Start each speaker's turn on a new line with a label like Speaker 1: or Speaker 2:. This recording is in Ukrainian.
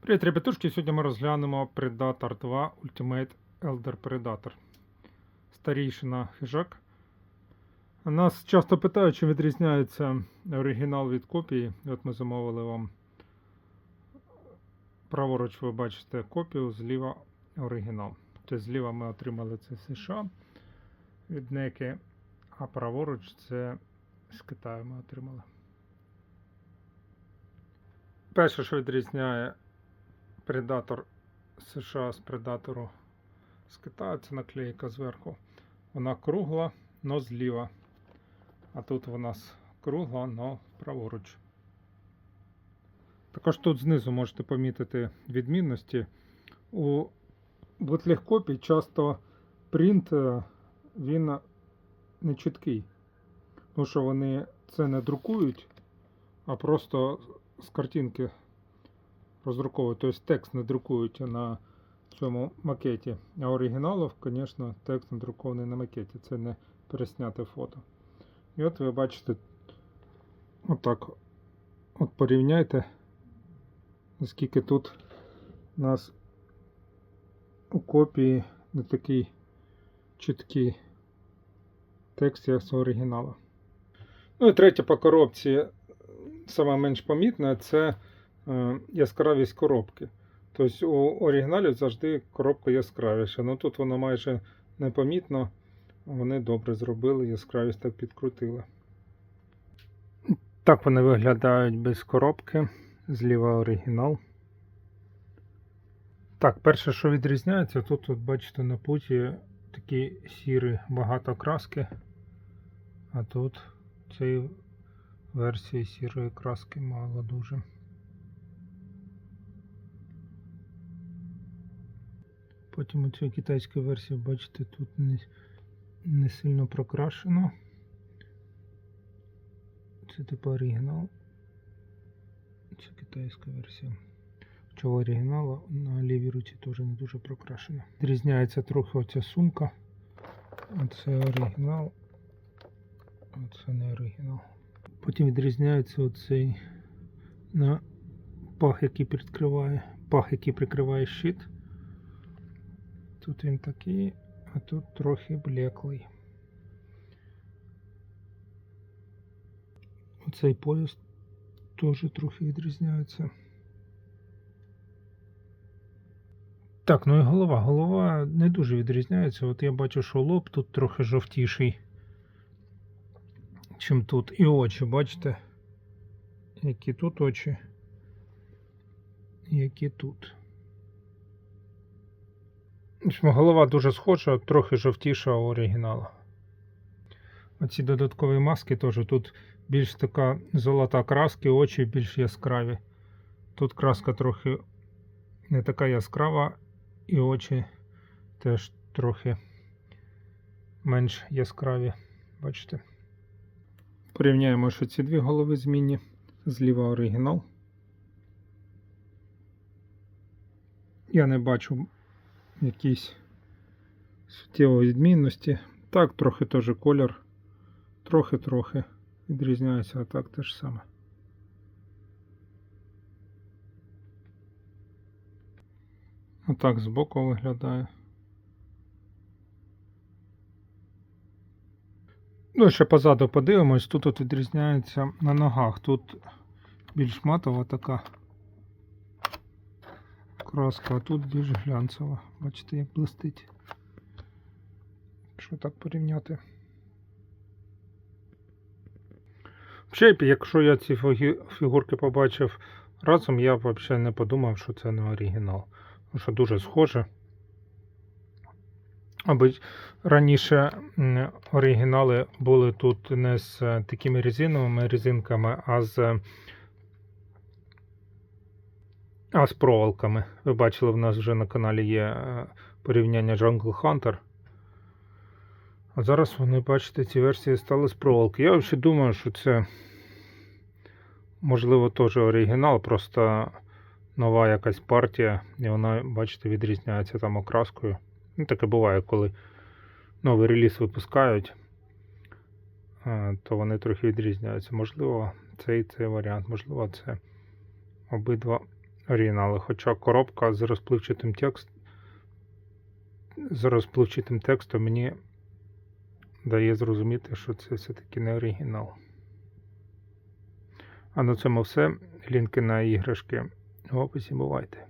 Speaker 1: Привіт, ребятушки! Сьогодні ми розглянемо Predator 2 Ultimate Elder Predator. Старійшина хижак. Нас часто питають, чи відрізняється оригінал від копії. От ми замовили вам праворуч, ви бачите копію, зліва оригінал. Тобто зліва ми отримали це США від неки, а праворуч це з Китаю ми отримали. Перше, що відрізняє Предатор США з Предатору з наклейка зверху. Вона кругла, но зліва. А тут в нас кругла, но праворуч. Також тут знизу можете помітити відмінності. У бутлих копій часто принт е, він не чіткий. Тому що вони це не друкують, а просто з картинки роздруковують. Тобто текст не друкують на цьому макеті. А оригіналів, звісно, текст надрукований на макеті. Це не пересняте фото. І от ви бачите, отак. От порівняйте, наскільки тут у нас у копії не такий чіткий текст, як з оригіналу. Ну і третє по коробці, саме менш помітне, це яскравість коробки. Тобто у оригіналі завжди коробка яскравіша. Ну тут воно майже непомітно. Вони добре зробили, яскравість так підкрутили. Так вони виглядають без коробки. Зліва оригінал. Так, перше, що відрізняється, тут, от бачите, на путі такі сірі багато краски. А тут цієї версії сірої краски мало дуже. Потім у цій китайській версії, бачите, тут не, не сильно прокрашено. Це типу оригінал. Це китайська версія. В оригіналу на лівій руці теж не дуже прокрашена. Відрізняється трохи оця сумка. Оце оригінал. Оце не оригінал. Потім відрізняється оцей на пах, який прикриває, пах, який прикриває щит. Тут він такий, а тут трохи блеклий. Оцей пояс теж трохи відрізняється. Так, ну і голова. Голова не дуже відрізняється. От я бачу, що лоб тут трохи жовтіший, чим тут. І очі, бачите? Які тут очі, які тут. Голова дуже схожа, трохи жовтіша у оригіналу. Оці додаткові маски теж тут більш така золота краска, очі більш яскраві. Тут краска трохи не така яскрава, і очі теж трохи менш яскраві. Бачите? Порівняємо, що ці дві голови змінні. Зліва оригінал. Я не бачу якісь суттєвої відмінності. Так, трохи теж колір, трохи-трохи відрізняється, а так те ж саме. Отак збоку виглядає. Ну, ще позаду подивимось, тут от відрізняється на ногах. Тут більш матова така краска, а тут більш глянцева. Бачите, як блистить. Що так порівняти? Взагалі, якщо я ці фігурки побачив разом, я взагалі не подумав, що це не оригінал. Тому що дуже схоже. Аби раніше оригінали були тут не з е, такими резиновими резинками, а з а з проволоками. Ви бачили, в нас вже на каналі є е, порівняння Jungle Hunter. А зараз вони, бачите, ці версії стали з проволоки. Я взагалі думаю, що це можливо теж оригінал, просто нова якась партія, і вона, бачите, відрізняється там окраскою. Ну, таке буває, коли новий реліз випускають, е, то вони трохи відрізняються. Можливо, цей цей варіант, можливо, це обидва оригінали. Хоча коробка з розпливчатим текст з розпливчатим текстом мені дає зрозуміти, що це все-таки не оригінал. А на цьому все. Лінки на іграшки в описі бувайте.